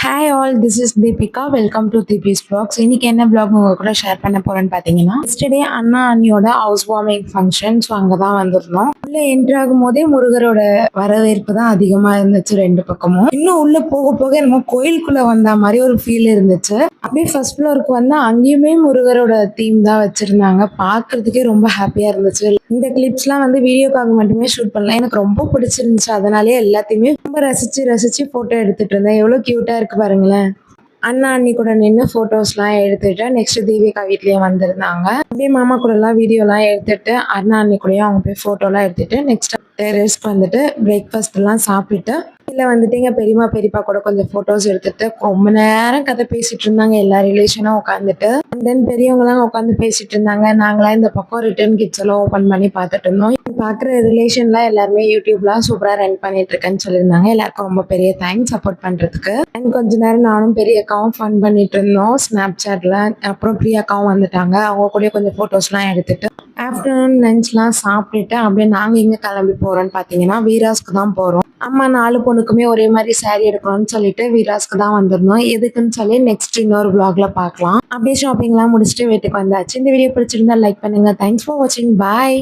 Hi all this is Deepika welcome to Deepi's vlogs இன்னைக்கு என்ன black உங்க கூட ஷேர் பண்ண போறேன்னு பார்த்தீங்கன்னா டே அண்ணா அண்ணியோட ஹவுஸ் வார்மிங் ஃபங்க்ஷன் ஸோ அங்கே தான் வந்திருந்தோம். உள்ள என்ட்ரு ஆகும் போதே முருகரோட வரவேற்பு தான் அதிகமாக இருந்துச்சு ரெண்டு பக்கமும். இன்னும் உள்ள போக போக நம்ம கோயிலுக்குள்ள வந்த மாதிரி ஒரு ஃபீல் இருந்துச்சு. அப்படியே ஃபர்ஸ்ட் ஃப்ளோருக்கு வந்தா அங்கேயுமே முருகரோட தீம் தான் வச்சிருந்தாங்க. பாக்குறதுக்கே ரொம்ப ஹாப்பியா இருந்துச்சு. இந்த கிளிப்ஸ்லாம் வந்து வீடியோக்காக மட்டுமே ஷூட் பண்ணலாம் எனக்கு ரொம்ப பிடிச்சிருந்துச்சு. அதனாலே எல்லாத்தையுமே ரொம்ப ரசித்து ரசித்து ஃபோட்டோ எடுத்துகிட்டு இருந்தேன். எவ்வளோ க்யூட்டாக இருக்குது பாருங்களேன். அண்ணா அண்ணி கூட நின்று ஃபோட்டோஸ்லாம் எடுத்துட்டு நெக்ஸ்ட் தீபிகா வீட்லேயே வந்திருந்தாங்க. அப்படியே மாமா கூடலாம் வீடியோலாம் எடுத்துட்டு அண்ணா அண்ணி கூடயும் அவங்க போய் ஃபோட்டோலாம் எடுத்துட்டு நெக்ஸ்ட் டெரஸ்க்கு வந்துட்டு பிரேக்ஃபாஸ்ட்லாம் சாப்பிட்டு இல்லை வந்துட்டு எங்கள் பெரியம்மா பெரியப்பா கூட கொஞ்சம் ஃபோட்டோஸ் எடுத்துட்டு ரொம்ப நேரம் கதை பேசிட்டு இருந்தாங்க. எல்லா ரிலேஷனும் உட்காந்துட்டு அண்ட் தென் பெரியவங்களாம் உட்காந்து பேசிட்டு இருந்தாங்க. நாங்களாம் இந்த பக்கம் ரிட்டர்ன் கிட்ஸ் எல்லாம் ஓப்பன் பண்ணி பார்த்துட்டு இருந்தோம். பார்க்குற ரிலேஷன்லாம் எல்லாருமே யூடியூப்லாம் சூப்பராக ரன் பண்ணிட்டு இருக்கேன்னு சொல்லியிருந்தாங்க. எல்லாருக்கும் ரொம்ப பெரிய தேங்க்ஸ் சப்போர்ட் பண்ணுறதுக்கு அண்ட் கொஞ்ச நேரம் நானும் பெரிய அக்காவும் ஃபன் பண்ணிட்டு இருந்தோம். ஸ்னாப் சாட்டில் அப்புறம் பிரியாக்காவும் வந்துட்டாங்க. அவங்க கூட கொஞ்சம் ஃபோட்டோஸ்லாம் எடுத்துட்டு ஆஃப்டர்நூன் லஞ்ச்லாம் சாப்பிட்டுட்டு அப்படியே நாங்கள் எங்கே கிளம்பி போகிறோன்னு பார்த்தீங்கன்னா வீராஸ்க்கு தான் போகிறோம் அம்மா நாலு பொண்ணுக்குமே ஒரே மாதிரி saree எடுக்கணும்னு சொல்லிட்டு வீராஸ்க்கு தான் வந்திருந்தோம். எதுக்குன்னு சொல்லி நெக்ஸ்ட் இன்னொரு vlogல பார்க்கலாம். அப்படியே ஷாப்பிங்லாம் முடிச்சுட்டு வீட்டுக்கு வந்தாச்சு. இந்த வீடியோ பிடிச்சிருந்தா லைக் பண்ணுங்க. தேங்க்ஸ் ஃபார் வாட்சிங் பாய்